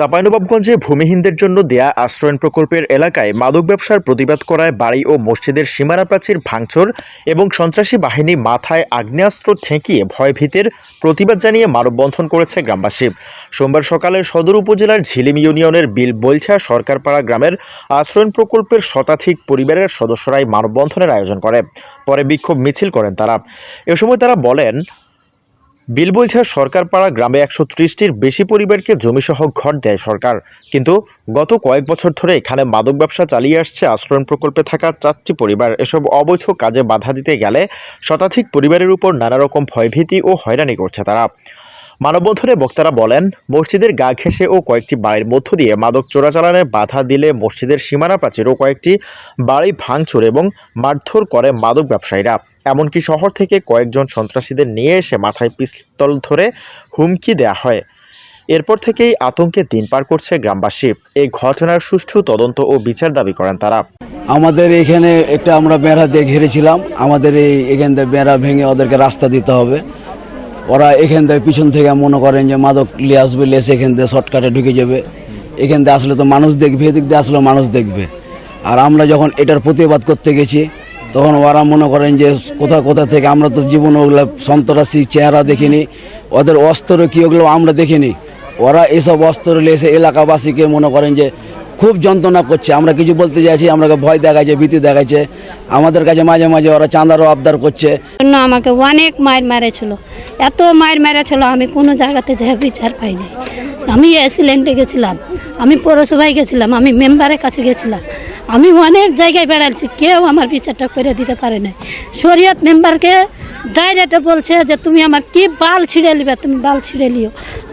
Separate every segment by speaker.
Speaker 1: চাঁপাইনবাবগঞ্জে ভূমিহীনদের জন্য দেয়া আশ্রয়ণ প্রকল্পের এলাকায় মাদক ব্যবসার প্রতিবাদ করায় বাড়ি ও মসজিদের সীমানা প্রাচীর ভাঙচুর এবং সন্ত্রাসী বাহিনী মাথায় আগ্নেয়াস্ত্র ঠেকিয়ে ভয়ভীতের প্রতিবাদ জানিয়ে মানববন্ধন করেছে গ্রামবাসী। সোমবার সকালে সদর উপজেলার ঝিলিম ইউনিয়নের বিল বলছা সরকারপাড়া গ্রামের আশ্রয়ণ প্রকল্পের শতাধিক পরিবারের সদস্যরাই মানববন্ধনের আয়োজন করে। পরে বিক্ষোভ মিছিল করেন তারা। এ সময় তারা বলেন বিলবৈছা সরকারপাড়া গ্রামে একশো ত্রিশটির বেশি পরিবারকে জমিসহ ঘর দেয় সরকার। কিন্তু গত কয়েক বছর ধরে এখানে মাদক ব্যবসা চালিয়ে আসছে, আশ্রয়ণ প্রকল্পে থাকা চারটি পরিবার। এসব অবৈধ কাজে বাধা দিতে গেলে শতাধিক পরিবারের উপর নানা রকম ভয়ভীতি ও হয়রানি করছে তারা। মানববন্ধনে বক্তারা বলেন, মসজিদের গা ঘেঁষে ও কয়েকটি বাড়ির মধ্য দিয়ে মাদক চোরাচালানে বাধা দিলে মসজিদের সীমানা প্রাচীর ও কয়েকটি বাড়ি ভাঙচুর এবং মারধর করে মাদক ব্যবসায়ীরা। এমনকি শহর থেকে কয়েকজন সন্ত্রাসীদের নিয়ে এসে মাথায় পিস্তল ধরে হুমকি দেয়া হয়। এরপর থেকেই আতঙ্কে দিন পার করছে গ্রামবাসী। এই ঘটনার সুষ্ঠু তদন্ত ও বিচার দাবি করেন তারা।
Speaker 2: আমাদের এখানে একটা আমরা বেড়া দিয়ে ঘিরেছিলাম। আমাদের এই এখান থেকে বেড়া ভেঙে ওদেরকে রাস্তা দিতে হবে। ওরা এখান থেকে পিছন থেকে মনে করেন যে মাদক নিয়ে আসবে লেসে এখান থেকে শর্টকাটে ঢুকে যাবে। এখান থেকে আসলে তো মানুষ দেখবে, এদিক দিয়ে আসলে মানুষ দেখবে। আর আমরা যখন এটার প্রতিবাদ করতে গেছি, তখন ওরা মনে করেন যে কোথা কোথা থেকে আমরা তো জীবনে ওগুলো সন্ত্রাসী চেহারা দেখিনি। ওদের অস্ত্র কি ওগুলো আমরা দেখিনি। ওরা এসব অস্ত্র লেসে এলাকাবাসীকে মনে করেন যে খুব যন্ত্রণা করছে। আমরা কিছু বলতে চাইছি আমাকে ভয় দেখাচ্ছে, ভীতি দেখাচ্ছে। আমাদের কাছে মাঝে মাঝে ওরা চাঁদারও আবদার করছে।
Speaker 3: জন্য আমাকে অনেক মায়ের মেরেছিল। এত মায়ের মেরেছিল, আমি কোনো জায়গাতে যে বিচার পাইনি। আমি এসিলেন্টে গেছিলাম, আমি পৌরসভায় গেছিলাম, আমি মেম্বারের কাছে গেছিলাম। আমি অনেক জায়গায় বেড়াচ্ছি কেউ আমার বিচারটা করে দিতে পারে না শরীয়ত মেম্বারকে ডাইরেক্ট বলছে যে, তুমি আমার কি বাল ছিঁড়ে নিবে? তুমি বাল ছিঁড়ে লিও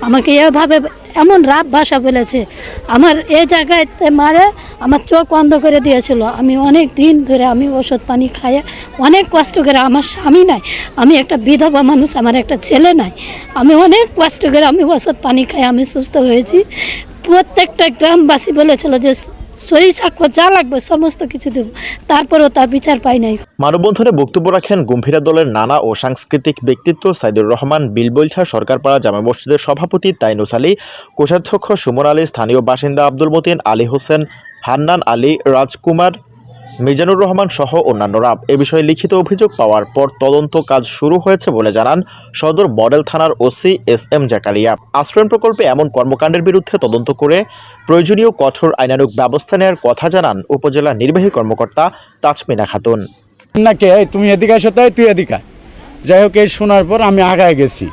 Speaker 3: আমাকে এভাবে এমন রাব ভাষা বলেছে। আমার এ জায়গায় মারে, আমার চোখ অন্ধ করে দিয়েছিল। আমি অনেক দিন ধরে আমি ওষুধ পানি খাইয়ে অনেক কষ্ট করে, আমার স্বামী নাই। আমি একটা বিধবা মানুষ, আমার একটা ছেলে নাই। আমি অনেক কষ্ট করে আমি ওষুধ পানি খাই আমি সুস্থ হয়েছি। প্রত্যেকটা গ্রামবাসী বলেছিল যে সহি সাক্ষ্য যা লাগবে, সমস্ত কিছু তারপরেও তার বিচার পাই নাই।
Speaker 1: মানববন্ধনে বক্তব্য রাখেন গম্ভীরা দলের নানা ও সাংস্কৃতিক ব্যক্তিত্ব, সাইদুর রহমান বিলবৈলছা সরকারপাড়া জামা মসজিদের সভাপতি তাইনুস আলী, কোষাধ্যক্ষ সুমন আলী, স্থানীয় বাসিন্দা আব্দুল মতিন, আলী হোসেন, হান্নান আলী, রাজকুমার মিজানুর রহমান সহ অন্যান্যরা। এ বিষয়ে লিখিত অভিযোগ পাওয়ার পর তদন্ত কাজ শুরু হয়েছে বলে জানান সদর মডেল থানার ওসি এস এম জাকারিয়া। আশ্রয়ণ প্রকল্পে এমন কর্মকাণ্ডের বিরুদ্ধে তদন্ত করে প্রয়োজনীয় কঠোর আইনানুগ ব্যবস্থা নেওয়ার কথা জানান উপজেলা নির্বাহী কর্মকর্তা তাজমিনা খাতুন।
Speaker 4: তুমি এদিকে আসো তাই তুই এদিকে। যাই হোক, এই শোনার পর আমি আগায় গেছি।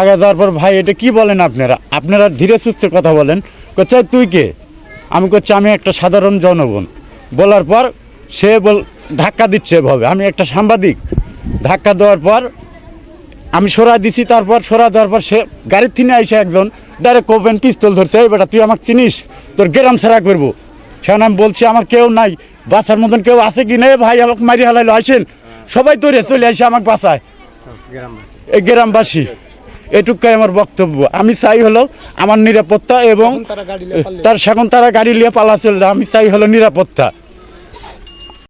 Speaker 4: আগে যাওয়ার পর ভাই, এটা কি বলেন আপনারা? আপনারা ধীরে সুস্থে কথা বলেন। করছে তুই কে? আমি করছি আমি একটা সাধারণ জনগণ। বলার পর সে বল ধাক্কা দিচ্ছে এভাবে। আমি একটা সাংবাদিক ধাক্কা দেওয়ার পর আমি সরা দিছি তারপর সরা দেওয়ার পর সে গাড়ির থেকে আইসে একজন ডাইরেক্ট কোপেন পিস্তল ধরছে। এই বেটা তুই আমাকে চিনিস? তোর গ্রাম ছাড়া করব। সেখানে আমি বলছি আমার কেউ নাই। বাসার মতন কেউ আছে কি নেই? ভাই আমাকে মারি হালাইলো। আসেন সবাই তৈরি চলে আসে আমাকে বাসায় এই গ্রামবাসী এটুকাই আমার বক্তব্য। আমি চাই হলো আমার নিরাপত্তা এবং তার সেখন তারা গাড়ি নিয়ে পালা চলে আমি চাই হলো নিরাপত্তা।